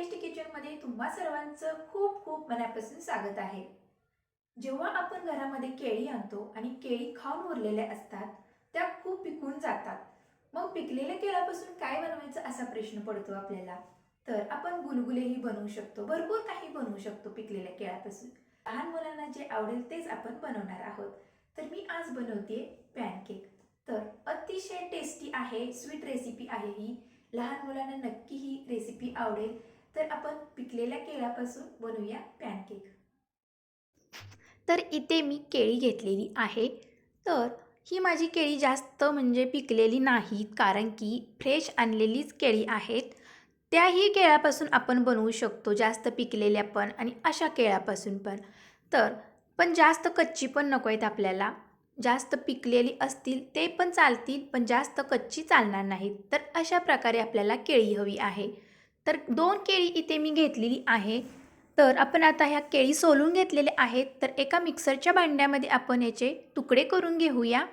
Tasty किचनमध्ये तुम्हा सर्वांचं खूप खूप मनापासून स्वागत आहे. जेव्हा आपण घरामध्ये केळी आणतो आणि केळी खाऊन उरलेल्या असतात त्या खूप पिकून जातात. मग पिकलेल्या केळापासून काय बनवायचं असा प्रश्न पडतो आपल्याला. तर आपण गुलगुलेही बनवू शकतो भरपूर काही बनवू शकतो पिकलेल्या केळापासून. लहान मुलांना जे आवडेल तेच आपण बनवणार आहोत. तर मी आज बनवते पॅनकेक. तर अतिशय टेस्टी आहे स्वीट रेसिपी आहे ही. लहान मुलांना नक्की ही रेसिपी आवडेल. तर आपण पिकलेल्या केळापासून बनवूया पॅनकेक. तर इथे मी केळी घेतलेली आहे. तर ही माझी केळी जास्त म्हणजे पिकलेली नाहीत कारण की फ्रेश आणलेलीच केळी आहेत. त्याही केळापासून आपण बनवू शकतो जास्त पिकलेल्या पण आणि अशा केळापासून पण. तर पण जास्त कच्ची पण नको आहेत आपल्याला. जास्त पिकलेली असतील ते पण चालतील पण जास्त कच्ची चालणार नाहीत. तर अशा प्रकारे आपल्याला केळी हवी आहे. तर दोन केळी इथे मी घेतलेली आहे. तर आपण आता ह्या केळी सोलून घेतलेल्या आहेत. तर एका मिक्सरच्या भांड्यामध्ये आपण याचे तुकडे करून घेऊया.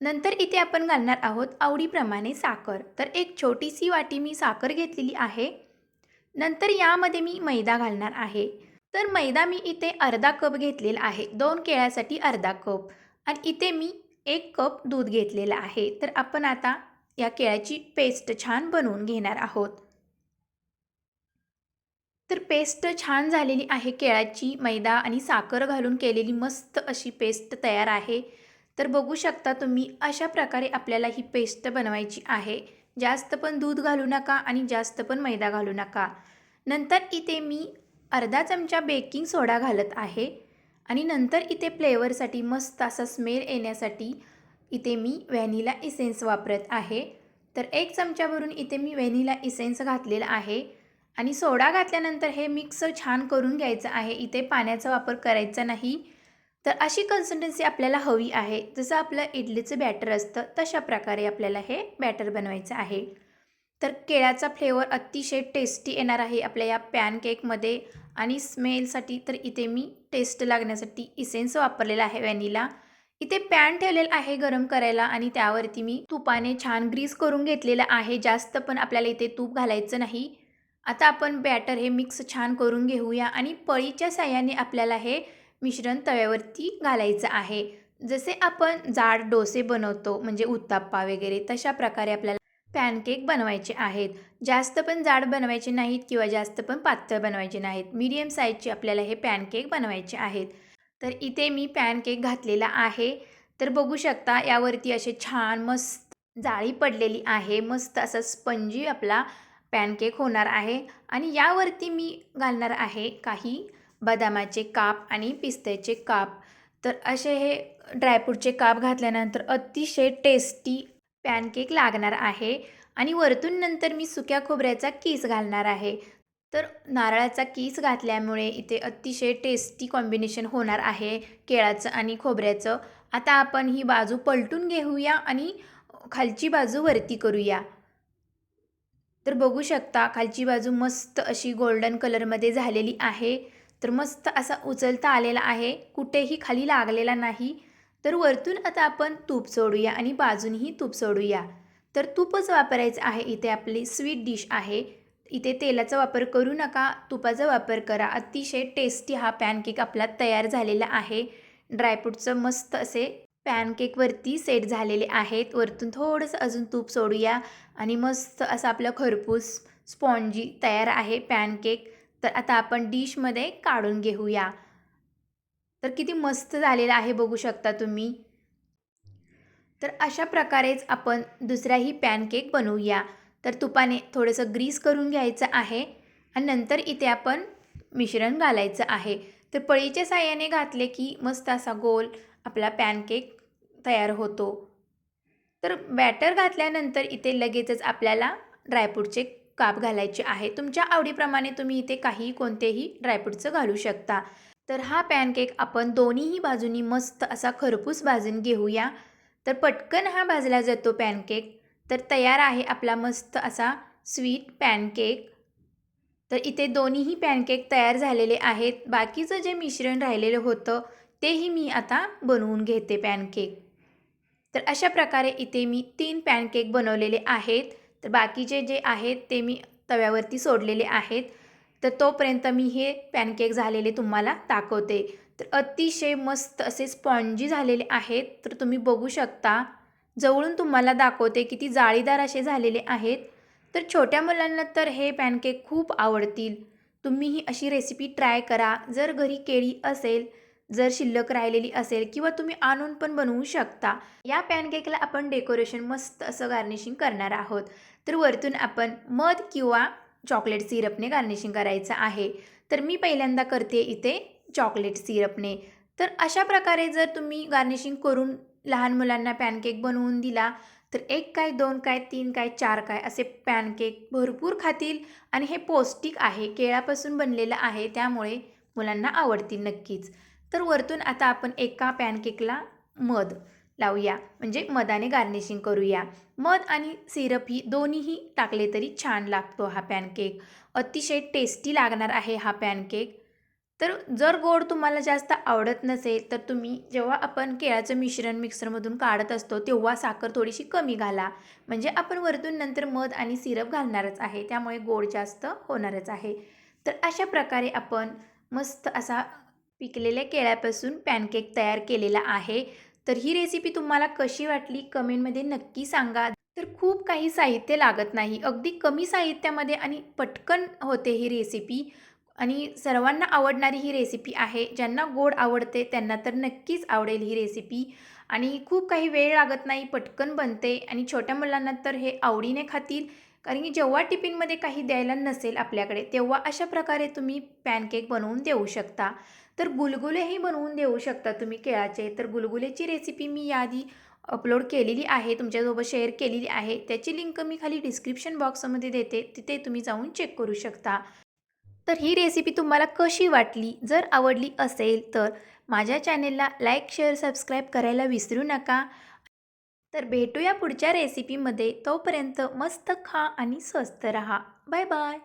नंतर इथे आपण घालणार आहोत आवडीप्रमाणे साखर. तर एक छोटीशी वाटी मी साखर घेतलेली आहे. नंतर यामध्ये मी मैदा घालणार आहे. तर मैदा मी इथे अर्धा कप घेतलेला आहे. दोन केळ्यासाठी अर्धा कप. आणि इथे मी एक कप दूध घेतलेलं आहे. तर आपण आता या केळ्याची पेस्ट छान बनवून घेणार आहोत. तर पेस्ट छान झालेली आहे. केळ्याची मैदा आणि साखर घालून केलेली मस्त अशी पेस्ट तयार आहे. तर बघू शकता तुम्ही अशा प्रकारे आपल्याला ही पेस्ट बनवायची आहे. जास्त पण दूध घालू नका आणि जास्त पण मैदा घालू नका. नंतर इथे मी अर्धा चमचा बेकिंग सोडा घालत आहे. आणि नंतर इथे फ्लेवरसाठी मस्त असा स्मेल येण्यासाठी इथे मी व्हॅनिला इसेन्स वापरत आहे. तर एक चमच्यावरून इथे मी व्हॅनिला इसेन्स घातलेला आहे. आणि सोडा घातल्यानंतर हे मिक्स छान करून घ्यायचं आहे. इथे पाण्याचा वापर करायचा नाही. तर अशी कन्सिस्टन्सी आपल्याला हवी आहे. जसं आपलं इडलीचं बॅटर असतं तशा प्रकारे आपल्याला हे बॅटर बनवायचं आहे. तर केळ्याचा फ्लेवर अतिशय टेस्टी येणार आहे आपल्या या पॅनकेकमध्ये आणि स्मेलसाठी तर इथे मी टेस्ट लागण्यासाठी इसेन्स वापरलेला आहे व्हॅनिला इथे पॅन ठेवलेला आहे गरम करायला आणि त्यावरती मी तुपाने छान ग्रीस करून घेतलेलं आहे. जास्त पण आपल्याला इथे तूप घालायचं नाही. आता आपण बॅटर हे मिक्स छान करून घेऊया आणि पळीच्या साह्याने आपल्याला हे मिश्रण तव्यावरती घालायचं आहे. जसे आपण जाड डोसे बनवतो म्हणजे उत्ताप्पा वगैरे तशा प्रकारे आपल्याला पॅनकेक बनवायचे आहेत. जास्त पण जाड बनवायचे नाहीत किंवा जास्त पण पातळ बनवायचे नाहीत. मीडियम साईजचे आपल्याला हे पॅनकेक बनवायचे आहेत. तर इथे मी पॅनकेक घातलेला आहे. तर बघू शकता यावरती असे छान मस्त जाळी पडलेली आहे. मस्त असा स्पंजी आपला पॅनकेक होणार आहे आणि यावरती मी घालणार आहे काही बदामाचे काप आणि पिस्त्याचे काप. तर असे हे ड्रायफ्रूटचे काप घातल्यानंतर अतिशय टेस्टी पॅनकेक लागणार आहे आणि वरतून नंतर मी सुक्या खोबऱ्याचा कीस घालणार आहे. तर नारळाचा कीस घातल्यामुळे इथे अतिशय टेस्टी कॉम्बिनेशन होणार आहे केळाचं आणि खोबऱ्याचं. आता आपण ही बाजू पलटून घेऊया आणि खालची बाजू वरती करूया. तर बघू शकता खालची बाजू मस्त अशी गोल्डन कलरमध्ये झालेली आहे. तर मस्त असा उचलता आलेला आहे. कुठेही खाली लागलेला नाही. तर वरतून आता आपण तूप सोडूया आणि बाजूनही तूप सोडूया. तर तूपच वापरायचं आहे. इथे आपली स्वीट डिश आहे. इथे तेलाचा वापर करू नका. तुपाचा वापर करा. अतिशय टेस्टी हा पॅनकेक आपला तयार झालेला आहे. ड्रायफ्रूटचं मस्त असे पॅनकेकवरती सेट झालेले आहेत. वरतून थोडंसं अजून तूप सोडूया. आणि मस्त असं आपलं खरपूस स्पॉन्जी तयार आहे पॅनकेक. तर आता आपण डिशमध्ये काढून घेऊया. तर किती मस्त झालेलं आहे बघू शकता तुम्ही. तर अशा प्रकारेच आपण दुसराही पॅनकेक बनवूया. तर तुपाने थोडंसं ग्रीस करून घ्यायचं आहे. आणि नंतर इथे आपण मिश्रण घालायचं आहे. तर पळीच्या साह्याने घातले की मस्त असा गोल आपला पॅनकेक तयार होतो. तर बॅटर घातल्यानंतर इथे लगेचच आपल्याला ड्रायफ्रूटचे काप घालायचे आहे तुमच्या आवडीप्रमाणे तुम्ही इथे काही कोणतेही ड्रायफ्रूटचं घालू शकता. तर हा पॅनकेक आपण दोन्हीही बाजूनी मस्त असा खरपूस भाजून घेऊया. तर पटकन हा भाजला जातो पॅनकेक तर तयार आहे आपला मस्त असा स्वीट पॅनकेक तर इथे दोन्हीही पॅनकेक तयार झालेले आहेत. बाकीचं जे मिश्रण राहिलेलं होतं तेही मी आता बनवून घेते पॅनकेक तर अशा प्रकारे इथे मी तीन पॅनकेक बनवलेले आहेत. तर बाकीचे जे आहेत ते मी तव्यावरती सोडलेले आहेत. तर तोपर्यंत मी हे पॅनकेक झालेले तुम्हाला दाखवते. तर अतिशय मस्त असे स्पॉन्जी झालेले आहेत. तर तुम्ही बघू शकता. जवळून तुम्हाला दाखवते किती जाळीदार असे झालेले आहेत. तर छोट्या मुलांना तर हे पॅनकेक खूप आवडतील. तुम्ही ही अशी रेसिपी ट्राय करा. जर घरी केळी असेल जर शिल्लक राहिलेली असेल किंवा तुम्ही आणून पण बनवू शकता या पॅनकेकला आपण डेकोरेशन मस्त असं गार्निशिंग करणार आहोत. तर वरतून आपण मध किंवा चॉकलेट सिरपने गार्निशिंग करायचं आहे. तर मी पहिल्यांदा करते इथे चॉकलेट सिरपने तर अशा प्रकारे जर तुम्ही गार्निशिंग करून लहान मुलांना पॅनकेक बनवून दिला तर एक काय दोन काय तीन काय चार काय असे पॅनकेक भरपूर खातील आणि हे पौष्टिक आहे केळापासून बनलेलं आहे त्यामुळे मुलांना आवडतील नक्कीच. तर वरतून आता आपण एका पॅनकेकला मध लावूया. म्हणजे मधाने गार्निशिंग करूया. मध आणि सिरप ही दोन्हीही टाकले तरी छान लागतो हा पॅनकेक. अतिशय टेस्टी लागणार आहे हा पॅनकेक. तर जर गोड तुम्हाला जास्त आवडत नसेल तर तुम्ही जेव्हा आपण केळाचं मिश्रण मिक्सरमधून काढत असतो तेव्हा साखर थोडीशी कमी घाला. म्हणजे आपण वरतून नंतर मध आणि सिरप घालणारच आहे त्यामुळे गोड जास्त होणारच आहे. तर अशा प्रकारे आपण मस्त असा पिकलेल्या केळ्यापासून पॅनकेक तयार केलेला आहे. तर ही रेसिपी तुम्हाला कशी वाटली? कमेंटमध्ये नक्की सांगा. तर खूप काही साहित्य लागत नाही. अगदी कमी साहित्यामध्ये आणि पटकन होते ही रेसिपी आणि सर्वांना आवडणारी ही रेसिपी आहे. ज्यांना गोड आवडते त्यांना तर नक्कीच आवडेल ही रेसिपी आणि खूप काही वेळ लागत नाही पटकन बनते. आणि छोट्या मुलांना तर हे आवडीने खातील. कारण की जेव्हा टिफिनमध्ये काही द्यायला नसेल आपल्याकडे तेव्हा अशा प्रकारे तुम्ही पॅनकेक बनवून देऊ शकता. तर गुलगुलेही बनवून देऊ शकता तुम्ही केळाचे. तर गुलगुलेची रेसिपी मी याआधी अपलोड केलेली आहे. तुमच्यासोबत शेअर केलेली आहे. त्याची लिंक मी खाली डिस्क्रिप्शन बॉक्समध्ये देते. तिथे तुम्ही जाऊन चेक करू शकता. तर ही रेसिपी तुम्हाला कशी वाटली? जर आवडली असेल तर माझ्या चॅनेलला लाईक शेअर सबस्क्राईब करायला विसरू नका. तर भेटूया पुढच्या रेसिपीमध्ये तोपर्यंत मस्त खा आणि स्वस्त रहा. Bye bye